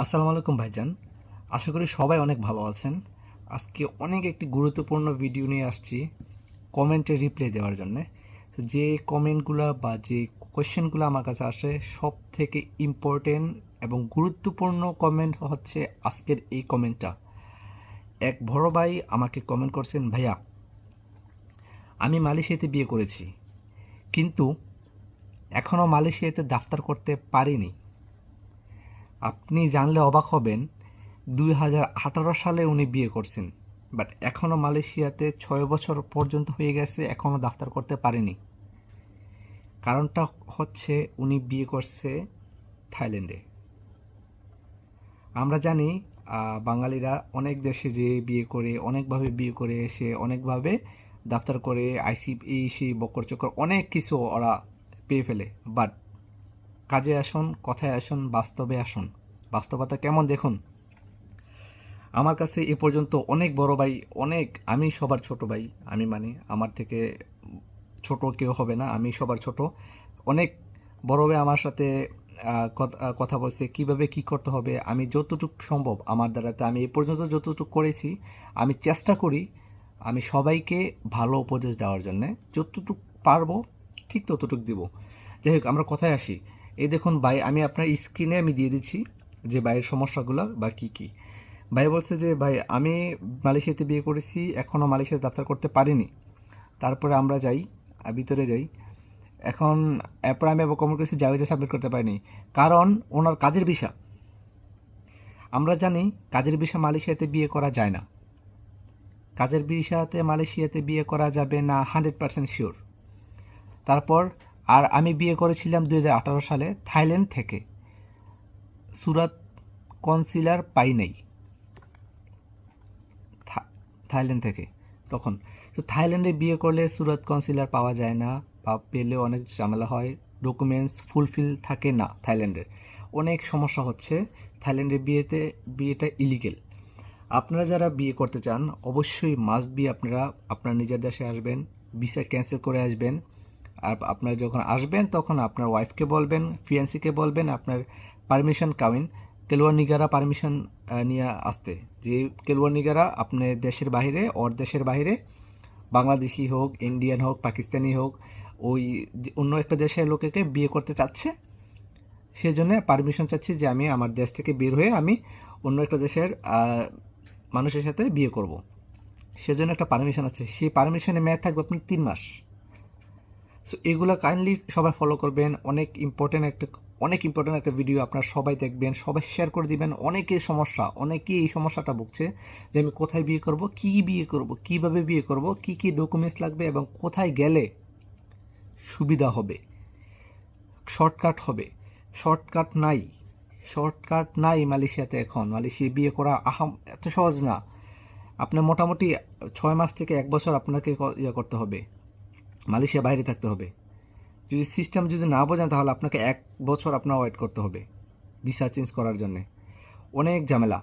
আসসালামু আলাইকুম ভাইজান। আশা করি সবাই অনেক ভালো আছেন। আজকে অনেক একটি গুরুত্বপূর্ণ ভিডিও নিয়ে আসছি কমেন্টে রিপ্লাই দেওয়ার জন্য। যে কমেন্টগুলো বা যে কোয়েশ্চেনগুলো আমার কাছে আসে সব থেকে ইম্পর্টেন্ট এবং গুরুত্বপূর্ণ কমেন্ট হচ্ছে আজকের এই কমেন্টটা। এক বড় ভাই আমাকে কমেন্ট করছেন, ভাইয়া, আমি মালয়েশিয়াতে বিয়ে করেছি, কিন্তু এখনও মালয়েশিয়াতে দাফতার করতে পারিনি। আপনি জানলে অবাক হবেন, দুই হাজার আঠারো সালে উনি বিয়ে করছেন, বাট এখনও মালয়েশিয়াতে ছয় বছর পর্যন্ত হয়ে গেছে এখনও ডাক্তার করতে পারেনি। কারণটা হচ্ছে উনি বিয়ে করছে থাইল্যান্ডে। আমরা জানি বাঙালিরা অনেক দেশে যে বিয়ে করে, অনেকভাবে বিয়ে করে এসে অনেকভাবে দাফতার করে আইসি এই সেই বকর চক্কর অনেক কিছু ওরা পেয়ে ফেলে, বাট কাজে আসুন, কথায় আসুন, বাস্তবে আসুন। বাস্তবতা কেমন দেখুন? আমার কাছে এ পর্যন্ত অনেক বড় ভাই, অনেক, আমি সবার ছোট ভাই, আমি মানে আমার থেকে ছোট কেউ হবে না, আমি সবার ছোট। অনেক বড় ভাই আমার সাথে কথা বলছে, কীভাবে কি করতে হবে, আমি যতটুকু সম্ভব আমার দ্বারাতে আমি এ পর্যন্ত যতটুকু করেছি, আমি চেষ্টা করি, আমি সবাইকে ভালো উপদেশ দেওয়ার জন্যে, যতটুকু পারব, ঠিক ততটুকু দিব। যাই হোক, আমরা কথায় আসি। এই দেখুন, ভাই, আমি আপনার স্ক্রিনে আমি দিয়ে দিচ্ছি যে ভাইয়ের সমস্যাগুলো বা কি কি। ভাই বলছে যে, ভাই, আমি মালয়েশিয়াতে বিয়ে করেছি, এখনও মালয়েশিয়াতে দাপ্তার করতে পারিনি। তারপরে আমরা যাই ভিতরে যাই। এখন এরপর আমি আবার কমন করেছি জাভেদে সাবমিট করতে পারিনি। কারণ ওনার কাজের ভিসা। আমরা জানি কাজের ভিসা মালয়েশিয়াতে বিয়ে করা যায় না। কাজের ভিসাতে মালয়েশিয়াতে বিয়ে করা যাবে না হান্ড্রেড পার্সেন্ট শিওর তারপর আর আমি বিয়ে করেছিলাম দু হাজার আঠারো সালে থাইল্যান্ড থেকে। সুরাত কনসিলার পাই নাই। থাইল্যান্ড থেকে তখন। তো থাইল্যান্ডে বিয়ে করলে সুরাত কনসিলার পাওয়া যায় না বা পেলে অনেক ঝামেলা হয় ডকুমেন্টস ফুলফিল থাকে না থাইল্যান্ডের অনেক সমস্যা হচ্ছে থাইল্যান্ডের বিয়েতে, বিয়েটা ইলিগেল আপনারা যারা বিয়ে করতে চান, অবশ্যই মাস্ট বি আপনারা, আপনার নিজের দেশে আসবেন ভিসা ক্যান্সেল করে আসবেন। আপনারা যখন আসবেন, তখন আপনার ওয়াইফকে বলবেন ফিয়ান্সিকে বলবেন, আপনার পারমিশন কাউইন কেলুয়া নিগারা পারমিশন নিয়ে আসতে। যে কেলুয়া নিগারা আপনার দেশের বাইরে ওর দেশের বাইরে বাংলাদেশি হোক ইন্ডিয়ান হোক, পাকিস্তানি হোক, ওই অন্য একটা দেশের লোকেকে বিয়ে করতে চাচ্ছে সেই সেজন্য পারমিশন চাচ্ছি যে আমি আমার দেশ থেকে বের হয়ে আমি অন্য একটা দেশের মানুষের সাথে বিয়ে করব। সেজন্য একটা পারমিশন আছে। সেই পারমিশনে মেয়াদ থাকবে আপনার তিন মাস। সো এগুলো কাইন্ডলি সবাই ফলো করবেন। অনেক ইম্পর্টেন্ট একটা, অনেক ইম্পর্টেন্ট একটা ভিডিও আপনারা সবাই দেখবেন, সবাই শেয়ার করে দিবেন। অনেকের সমস্যা, অনেকেই এই সমস্যাটা ভুগছে যে আমি কোথায় বিয়ে করব, কি বিয়ে করব, কীভাবে বিয়ে করব, কি কি ডকুমেন্টস লাগবে এবং কোথায় গেলে সুবিধা হবে। শর্টকাট হবে। শর্টকাট নাই। শর্টকাট নাই মালয়েশিয়াতে এখন। মালয়েশিয়া বিয়ে করা আহাম, এত সহজ না। আপনার মোটামুটি ছয় মাস থেকে এক বছর আপনাকে ইয়ে করতে হবে। মালয়েশিয়া বাইরে থাকতে হবে। যদি সিস্টেম যদি না বোঝেন, তাহলে আপনাকে এক বছর আপনার ওয়েট করতে হবে ভিসা চেঞ্জ করার জন্য। অনেক ঝামেলা।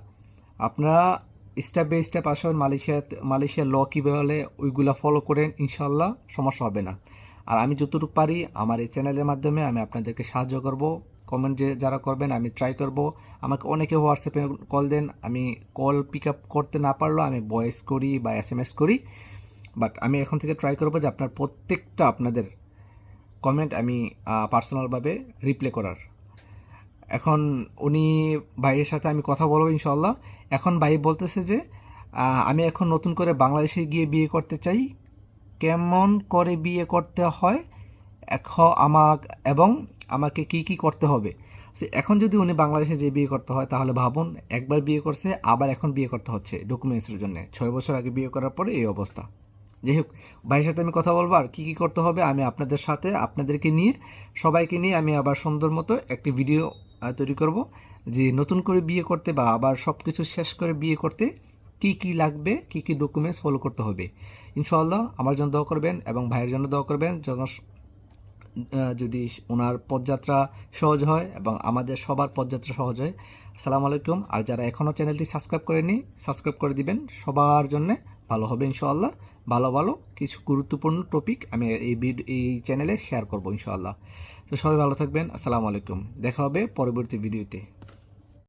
আপনারা স্টেপ বাই স্টেপ আসুন মালয়েশিয়া মালয়েশিয়ার ল কীভাবে হলে ওইগুলো ফলো করেন ইনশাল্লাহ সমস্যা হবে না। আর আমি যতটুকু পারি, আমার এই চ্যানেলের মাধ্যমে আমি আপনাদেরকে সাহায্য করব। কমেন্ট যে যারা করবেন, আমি ট্রাই করব। আমাকে অনেকে হোয়াটসঅ্যাপে কল দেন, আমি কল পিক আপ করতে না পারলেও আমি ভয়েস করি বা এস এম এস করি। বাট আমি এখন থেকে ট্রাই করব যে আপনার প্রত্যেকটা আপনাদের কমেন্ট আমি পার্সোনালভাবে রিপ্লে করার। এখন উনি ভাইয়ের সাথে আমি কথা বলব ইনশাল্লাহ এখন ভাই বলতেছে যে আমি এখন নতুন করে বাংলাদেশে গিয়ে বিয়ে করতে চাই। কেমন করে বিয়ে করতে হয় এখন আমাক, এবং আমাকে কি কি করতে হবে? এখন যদি উনি বাংলাদেশে যে বিয়ে করতে হয়, তাহলে ভাবুন, একবার বিয়ে করছে, আবার এখন বিয়ে করতে হচ্ছে ডকুমেন্টসের জন্য। ছয় বছর আগে বিয়ে করার পরে এই অবস্থা। যাই হোক, ভাইয়ের সাথে আমি কথা বলব আর কী কী করতে হবে আমি আপনাদের সাথে, আপনাদেরকে নিয়ে, সবাইকে নিয়ে আমি আবার সুন্দর মতো একটি ভিডিও তৈরি করব যে নতুন করে বিয়ে করতে বা আবার সব কিছু শেষ করে বিয়ে করতে কি কি লাগবে, কি কি ডকুমেন্টস ফলো করতে হবে। ইনশাআল্লাহ আমার জন্য দোয়া করবেন এবং ভাইয়ের জন্য দোয়া করবেন যেন যদি ওনার পদযাত্রা সহজ হয় এবং আমাদের সবার পদযাত্রা সহজ হয়। আসসালামু আলাইকুম। আর যারা এখনও চ্যানেলটি সাবস্ক্রাইব করেনি সাবস্ক্রাইব করে দিবেন সবার জন্য। ভালো হবে ইনশাআল্লাহ। ভালো ভালো কিছু গুরুত্বপূর্ণ টপিক আমি এই ভিডিও এই চ্যানেলে শেয়ার করব ইনশাআল্লাহ। তো সবাই ভালো থাকবেন, আসসালামু আলাইকুম। দেখা হবে পরবর্তী ভিডিওতে